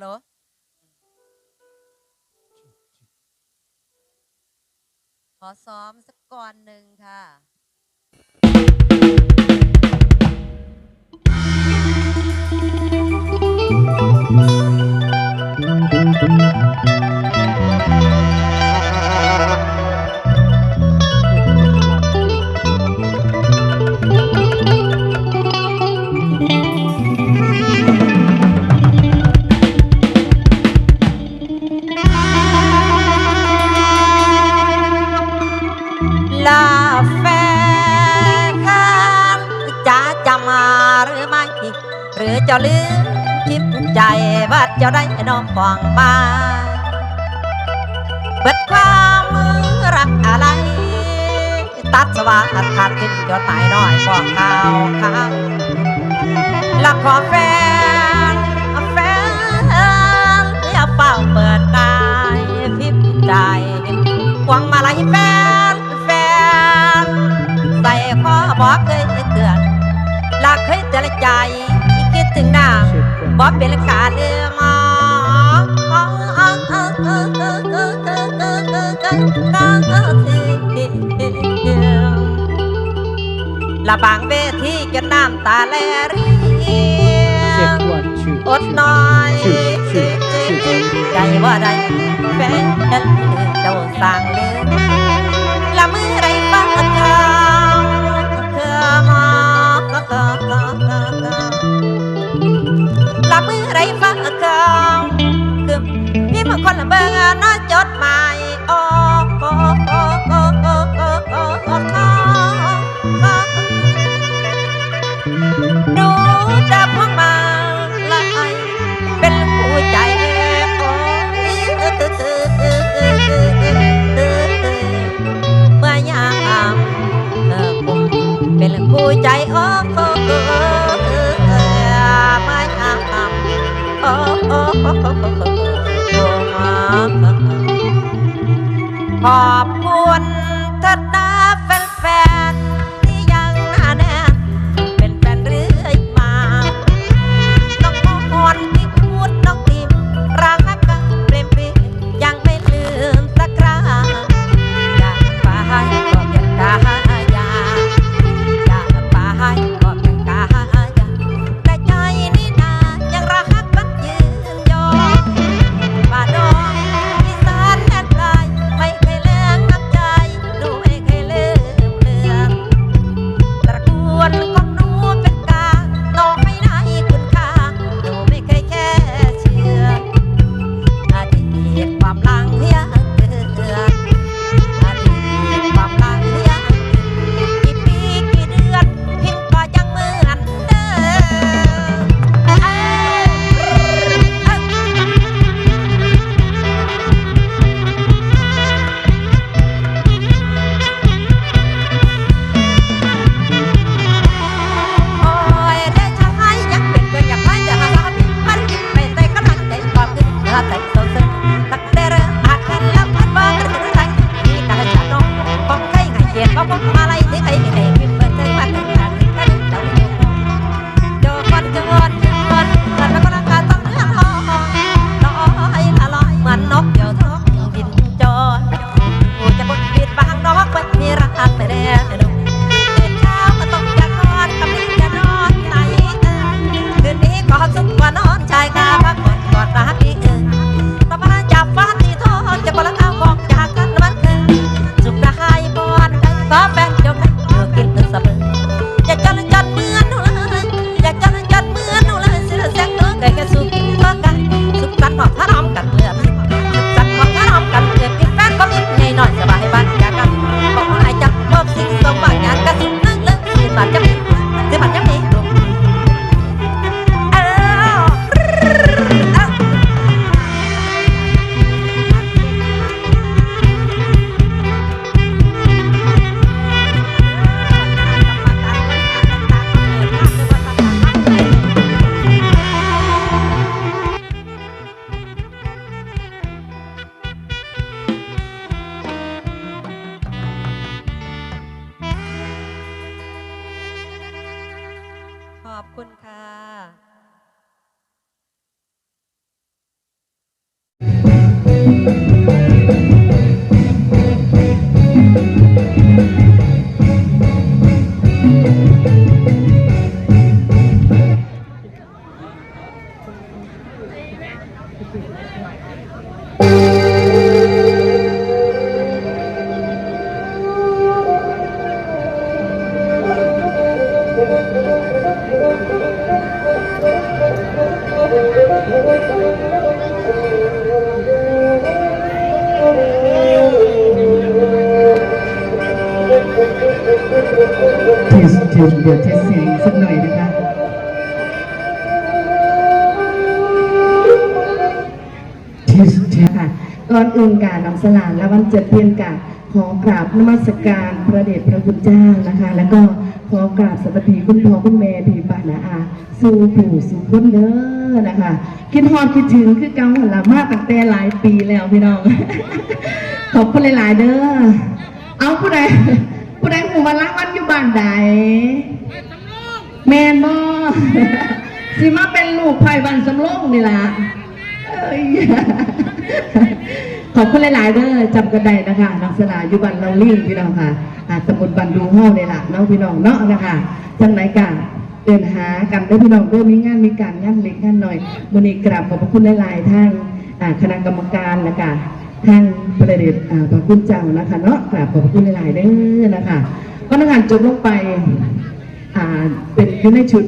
โหลขอซ้อมสักก่อนหนึ่งค่ะうん。 รือเจ้าลืมคิดใจว่าเจ้าได้น้องฟองมาเบิดความมือรักอะไร ตัดสว่าขาดทิ้งจนตายน้อยบอกเขาเขาลักขอแฟนแฟนอย่าเฝ้าเปิดใจยพิบใจกวางมาลายแฟนแฟนใส่ข้อบอก บ่เป็นกาเลืมอละบางเวทีจนน้ำตาแลรีอดน้อยใจว่าได้แฟนเจ้าสั่งเลย มือไรไฟ ขอบคุ เทสเทสเดี๋ยวเทสเสียงสักหน่อยนะคะเทสเทสค่ะก่อนอื่นกาน้องสลานและวันเจิดเพียนกาขอกราบนมัสการพระเดชพระคุณเจ้านะคะ แล้วก็ขอกราบสวัสดีคุณพ่อคุณแม่พี่ป้านาอาสู่ปู่สู่คนเด้อนะคะคิดฮอดคิดถึงคือเก่าหันละมาตั้งแต่หลายปีแล้วพี่น้องขอบคุณหลาย ๆ เด้อเอาผู้ใด ผู้ใดหูมาลักวันอยู่บ้านใดแมนบอสิมาเป็นลูกไผ่บันสำโรงนี่ล่ะเอ้ยขอบคุณหลาย ๆเด้อจำกันได้นะคะน้องสลาอยู่บ้านเราลี่พี่น้องค่ะอ่าตำบลบันดูห้องนี่ล่ะเน้องพี่น้องเนาะนะคะจังไหนกันเดินหากันเด้อพี่น้องเด้อมีงานมีการงานเล็กงานหน่อยมื้อนี้กราบขอบพระคุณหลาย ๆ ทางอ่าคณะกรรมการนะคะ ทางประเดชอ่าพระคุณเจ้านะคะเนาะกราบขอบคุณหลายๆเด้อนะคะก็นักงานจบลงไปเป็นอยู่ในชุด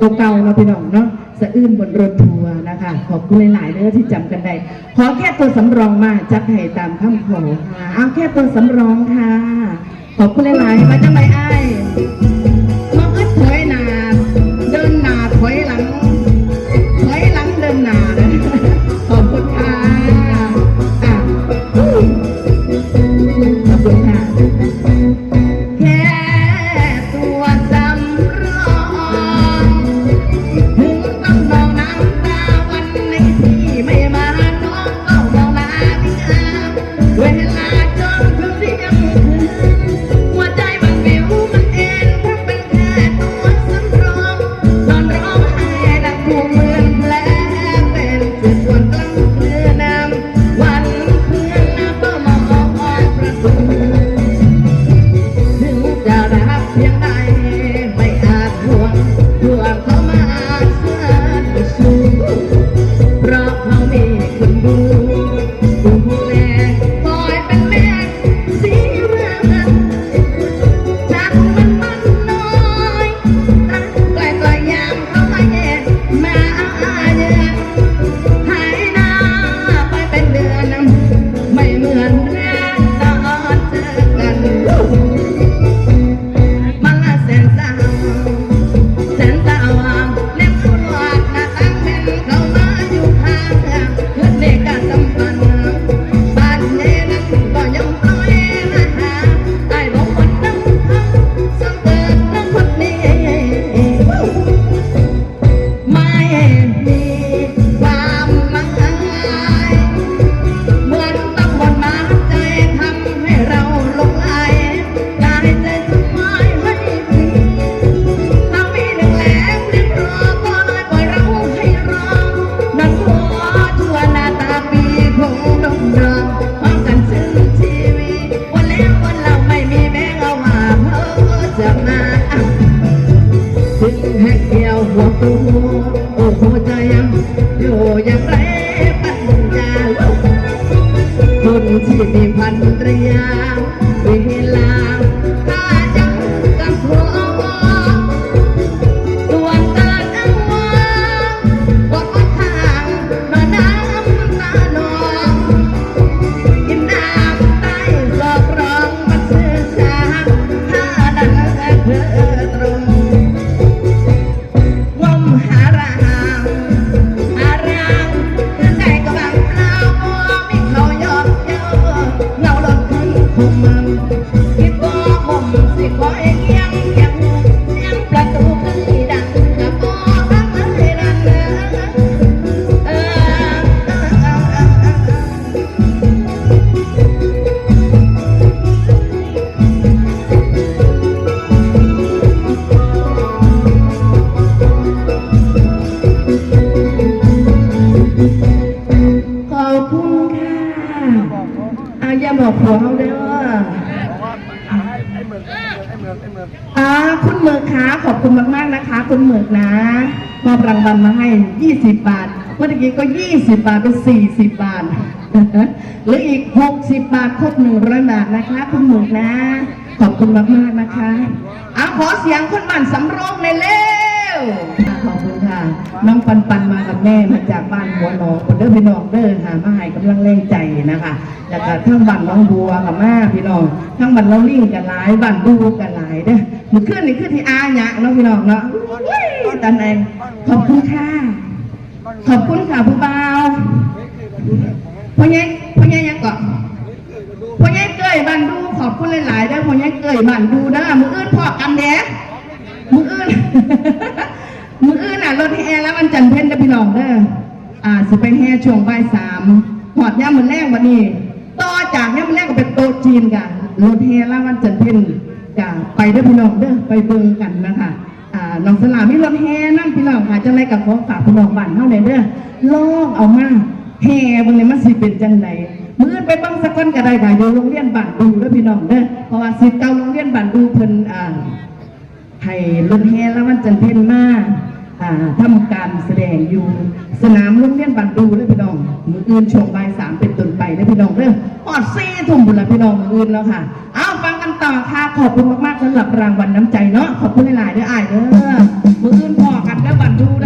ตัวเก่าเนาพี่น้องเนาะสะอื้นบนรถทัวร์นะคะ ขอบคุณหลายๆเด้อที่จำกันได้ ขอแค่ตัวสำรองมาจัดให้ตามคำขอค่ะเอาแค่ตัวสำรองค่ะ ขอบคุณหลายๆมาจังไรไอ้ายมาอึดถอยหนาเดินหนาถอยหลัง อบคุณค่ะอาอย่าบอกผัวเขาเด้ออ่าคุณเมือกขาขอบคุณมากๆนะคะ คุณเมือกนะมอบรางวัลมาให้ 20 บาทวันอีกก็ 20 บาทเป็น 40 บาทหรืออีก 60 บาทครบ100 บาทนะคะ คุณหมูนะ ขอบคุณมากมากๆนะคะเอาขอเสียงคนบ้านสำโรงเลยเร็ว ค่ะ น้องปันปันมากับแม่มาจากบ้านหัวหนองคนเด้อพี่น้องเด้อค่ะมาให้กำลังแรงใจนะคะแล้วก็ทั้งบ้านน้องบัวกับแมาพี่น้องทั้งบ้านเราลิ่งกันหลายบ้านดูกันหลายเด้อมือขึ้นนี่ขึ้นที่อาหยะเนาะพี่น้องเนาะอุ้ยตาแดงขอบคุณค่ะขอบคุณค่ะผู้บ่าวพ่อใหญ่พ่อใหญ่ยังเกาะพ่อใหญ่เกยบ้านดูขอบคุณหลายๆเด้อพ่อใหญ่เกยบ้านดูเด้อมืออื่นพอกันเด้มืออื่น มืออื่นน่ะรถแห่แล้วมันจันทร์เพ็ญเดพี่น้องเด้ออ่าสิไปแห่ช่วงบ่ายสามหอดย่ามมือแรกวันนี้ต่อจากย่ามมือแรกก็เป็นโต๊ะจีนกันรถแห่แล้วมันจันทร์เพ็ญกันไปเด้อพี่น้องเด้อไปเบิ่งกันนะคะอ่าน้องสลามีรถแห่นั่พี่น้องค่ะจังไรกับของฝากพี่น้องบ้านเฮาเลยเด้อลองเอามาแห่บางเลยมันสิเป็นจังไดมื้อไปบังสักคนก็ได้ค่ะอยู่โรงเรียนบ้านดูเด้อพี่น้องเด้อเพราะว่าสิเก่าโรงเรียนบ้านดูเพิ่นอ่า ให้รถแห่และวันจันเพนมาอ่าทำการแสดงอยู่สนามโรงเรียนบันดูเลยพี่น้องมืออื่นช่วงบ่ายสามเป็นต้นไปเด้อพี่น้องเรื่องอดซีทุ่มบุญละพี่น้องมืออื่นแล้วค่ะ เอาฟังกันต่อค่ะขอบคุณมากๆสำหรับรางวัลน้ำใจเนาะขอบคุณหลายๆเด้ออ้ายเด้อมืออื่นพอกันเด้อบันดูเด้อ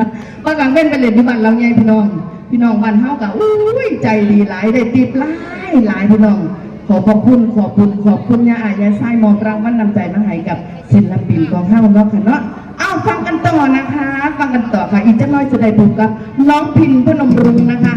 นาะวันางเว้นประเด็นที่บ้านเราไงพี่น้อง พี่น้องบ้านเฮากะอุ้ยใจดีหลายได้ติดหลายหลายพี่น้อง ขอขอบคุณขอบคุณขอบคุณยาอายายไส้มองตรังมันนำใจมาให้กับศิลปินของเฮาเนาะค่ะเนาะเอาฟังกันต่อนะคะ ฟังกันต่อค่ะอีกจะน้อยจะได้พบกับน้องพินพนมรุ่งนะคะ